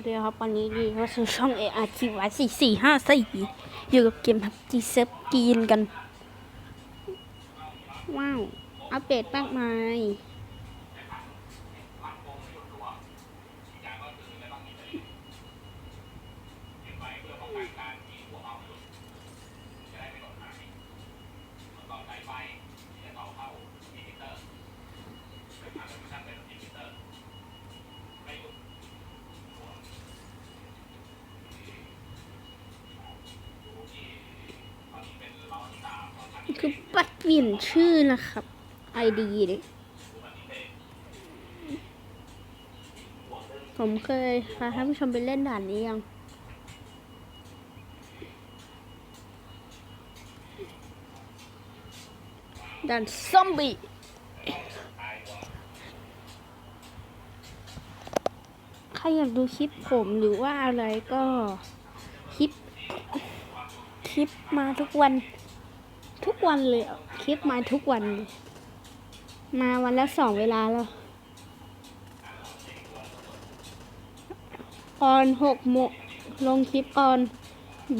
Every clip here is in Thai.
วัสดีครับวันนี้ดีก็สู่ช่อง AR ทีวายสี่สี่ห้าสี่อยู่กับเกมพับจีเซฟกีนกัน ว้าว อัปเดตมากมาย เปลี่ยนชื่อนะครับ ID เนี่ยผมเคยพาท่านผู้ชมไปเล่นด่านนี้ยัง ด่านซอมบี้ใครอยากดูคลิปผมหรือว่าอะไรก็คลิป คลิปมาทุกวัน ทุกวันเลยอะ ลิปมาทุกวัน มาวันละสองเวลาแล้วออนหกโมงลงคลิปออน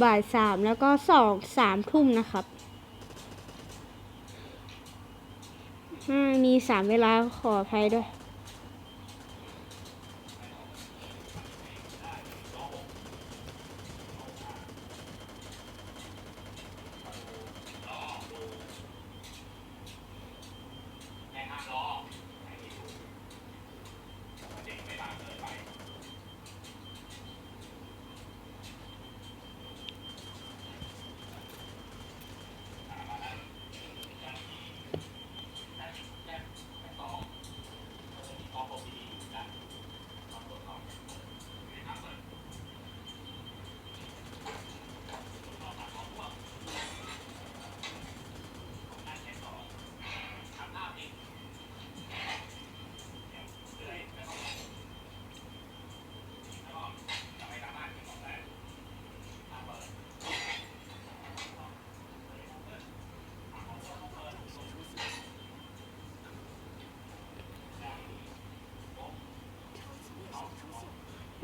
บ่ายสามแล้วก็สองสามทุ่มนะครับมมีสามเวลาขออภัยด้วย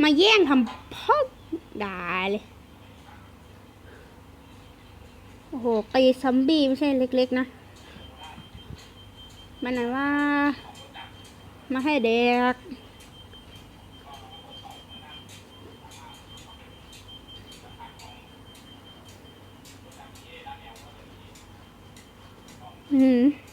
มาแย่งทำพ่อด่าเลย โอ้โหตีซัมบี้ไม่ใช่เล็กๆนะ มันไหนว่า มาให้เด็กอืม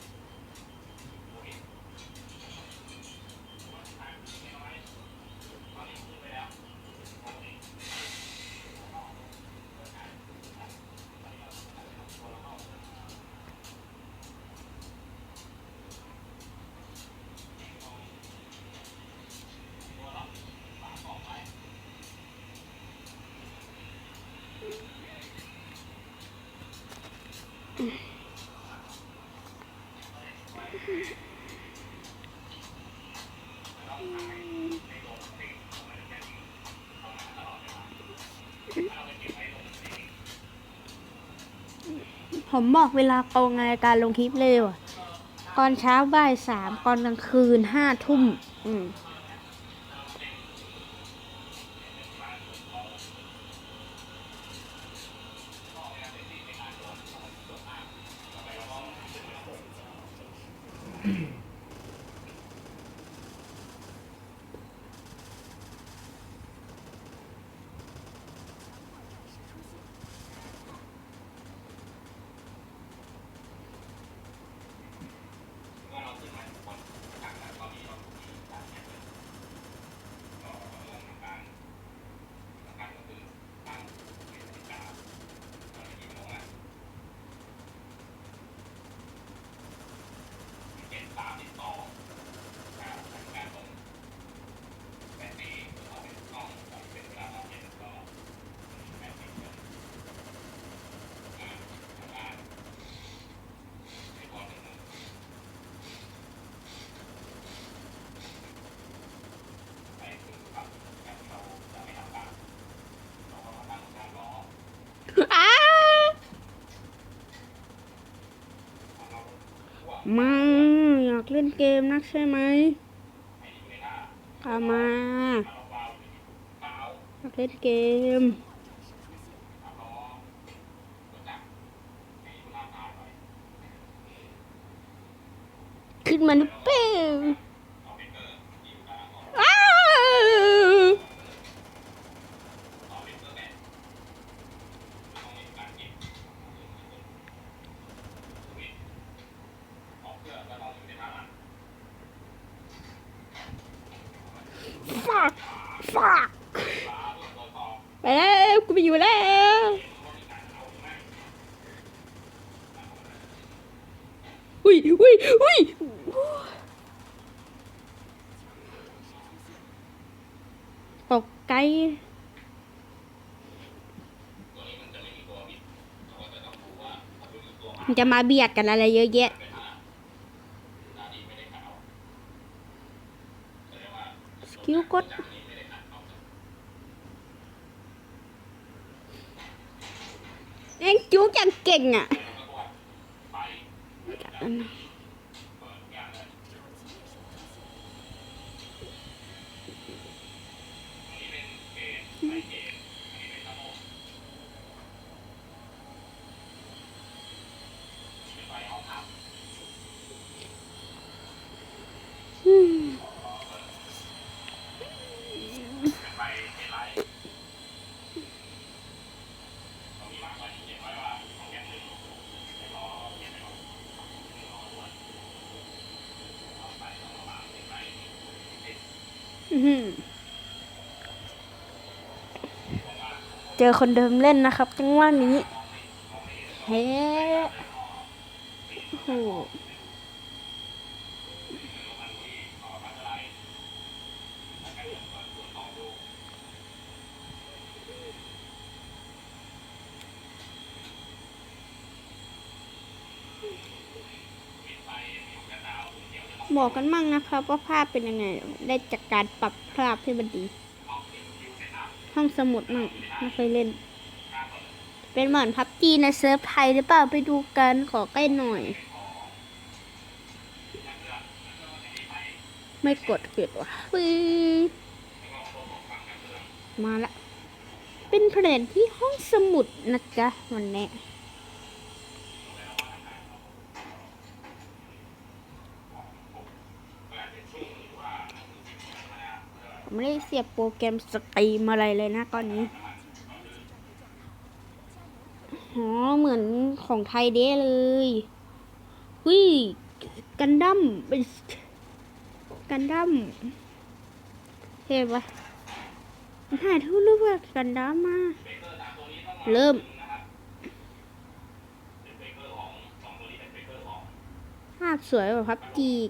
ผมบอกเวลาตรงรายการลงคลิปเร็วอะตอนเช้าบ่ายสามตอนกลางคืนห้าทุ่ม อืม อ้ามาอยาก เล่นเกมนักใช่ไหมเข้ามาเล่นเกม ขึ้นมาหรือเปล่าู่แล้ว อุ้ยอุ้ยอุ้ยตกไกลจะมาเบียดกันอะไรเยอะแยะสกิลกด เอ็งจู๊ก อ เจอคนเดิมเล่นนะครับ จังหวะนี้เฮ้โอ้ บอกกันมั่งนะครับว่าภาพเป็นยังไง ได้จากการปรับภาพให้มันดี ห้องสมุดมั่งไม่เคยเล่น เป็นเหมือนพับจีในเซิร์ฟไทยหรือเปล่าไปดูกันขอใกล้หน่อย ไม่กดเกิดว่ะมาละ เป็นแผนที่ห้องสมุดนะจ๊ะวันนี้ ไม่ได้เสียบโปรแกรมสตรีมอะไรเลยนะตอนนี้อ๋อเหมือนของไทยเด้เลยหุ้ยกันดั้มเป็นกันดั้มเห็นปะหายทุกรูปแบบกันดั้มมาเริ่มภาพสวยแบบพับจีก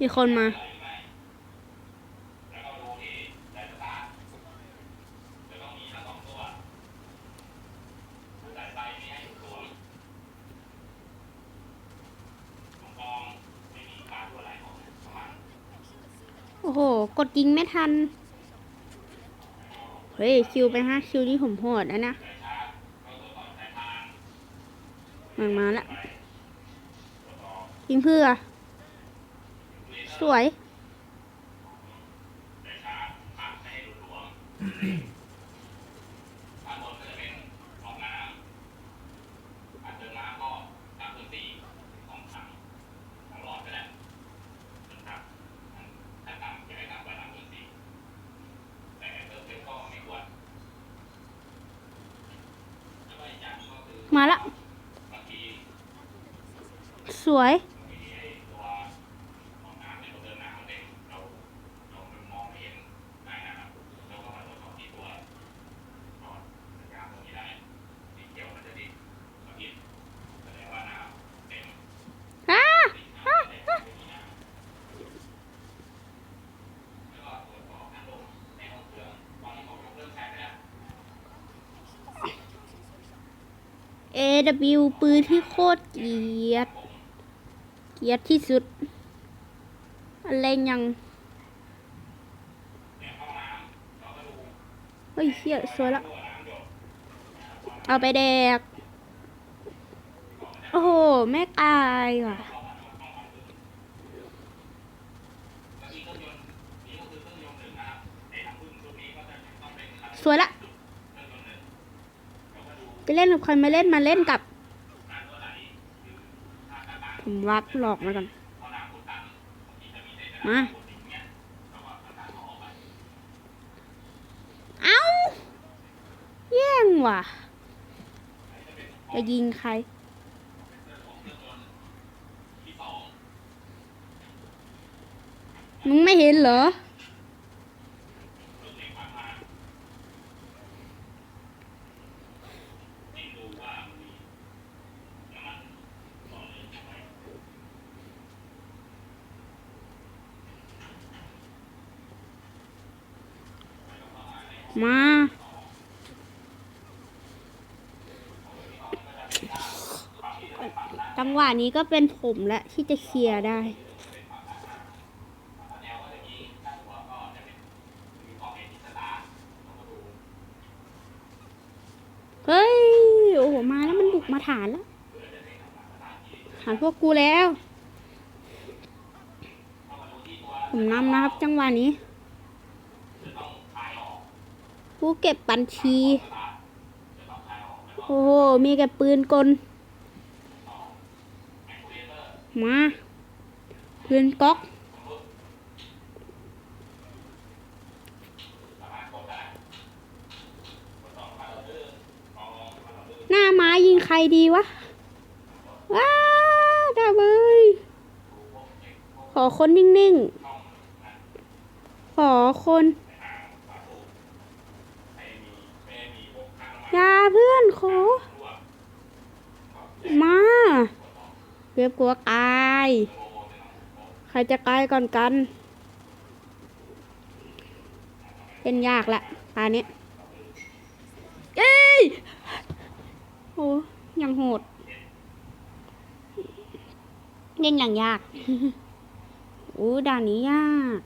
มีคนมา โอ้โห กดยิงไม่ทัน เฮ้ย คิวไปห้าคิวนี่ผมโหดนะนะมันมาละยิงเพื่อ สวย มาละ สวย อ่าอ่าอ่า เอวปืนที่โคตรเกลียด เกลียดที่สุด อะไรยังเฮ้ยเชี่ยสวยละ เอาไปแดก โอ้โห แม่กายว่ะสวยละ เล่นกับใครไม่เล่นมาเล่นกับ ผมวักหลอกมาก่อน มา เอาแย่งว่ะ จะยิงใครมึงไม่เห็นเหรอ มา จังหวะนี้ก็เป็นผมและที่จะเคลียร์ได้ เฮ้ย โอ้โห มาแล้วมันบุกมาฐานแล้ว ฐานพวกกูแล้ว ผมนำนะครับจังหวะนี้ผู้เก็บบัญชี โอ้โห มีแต่ปืนกล มาปืนก๊อกหน้าม้ายิงใครดีวะ ว้าด้เว้ยขอคนนิ่งๆ ขอคนอย่าเพื่อนขอ มา เรียบกลัวกาย ใครจะกายก่อนกัน เป็นยากละตาเนี้ยเอ้ยโอ้ยังโหด เล่นอย่างยาก โอ้ด่านนี้ยาก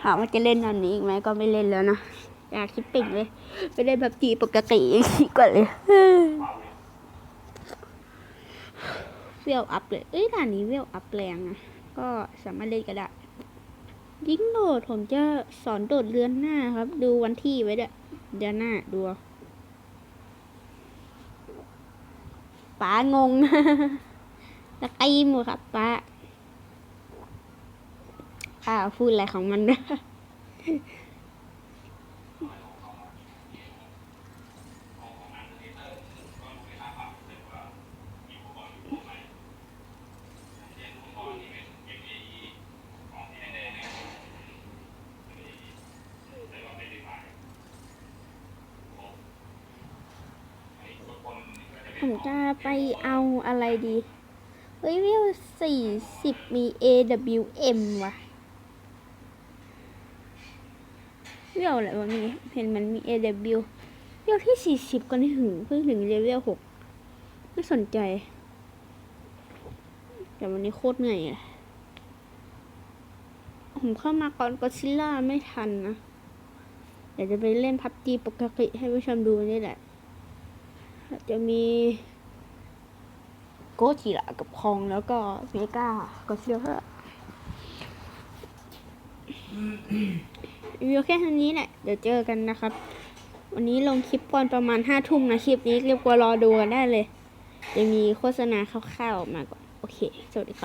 ถามว่าจะเล่นด่านนี้อีกไหมก็ไม่เล่นแล้วนะ อยากคิดปิ่งเลย ไปเล่นแบบจีปกติดีกว่าเลย เวลอัพเลย เอ้ยด่านนี้เวลอัพแรงนะก็สามารถเล่นก็ได้ ยิงโดดผมจะสอนโดดเรือนหน้าครับ ดูวันที่ไว้เด้อเดือนหน้าดูป๋างงตะกีมหมดครับป้าป้าพูดอะไรของมันนะ ผมจะไปเอาอะไรดี เฮ้ยวิวสี่สิบมี AWM ว่ะวิวอะไรวะนี่เห็นมันมี AW วิวที่สี่สิบก็ไม่ถึงเพิ่งถึงเลเวลหกไม่สนใจ แต่วันนี้โคตรเหนื่อยอะผมเข้ามาก่อนก็ซิล่าไม่ทันนะ เดี๋ยวจะไปเล่นพับจีปกติให้ผู้ชมดูนี่แหละ จะมีโกจิระกับคองแล้วก็เมกาก็เชื่อว่าวิวแค่เท่านี้แหละ เดี๋ยวเจอกันนะครับ วันนี้ลงคลิปก่อนประมาณห้าทุ่มนะคลิปนี้เรียกว่ารอดูกันได้เลย จะมีโฆษณาคร่าวๆออกมาก่อน โอเค สวัสดีครับ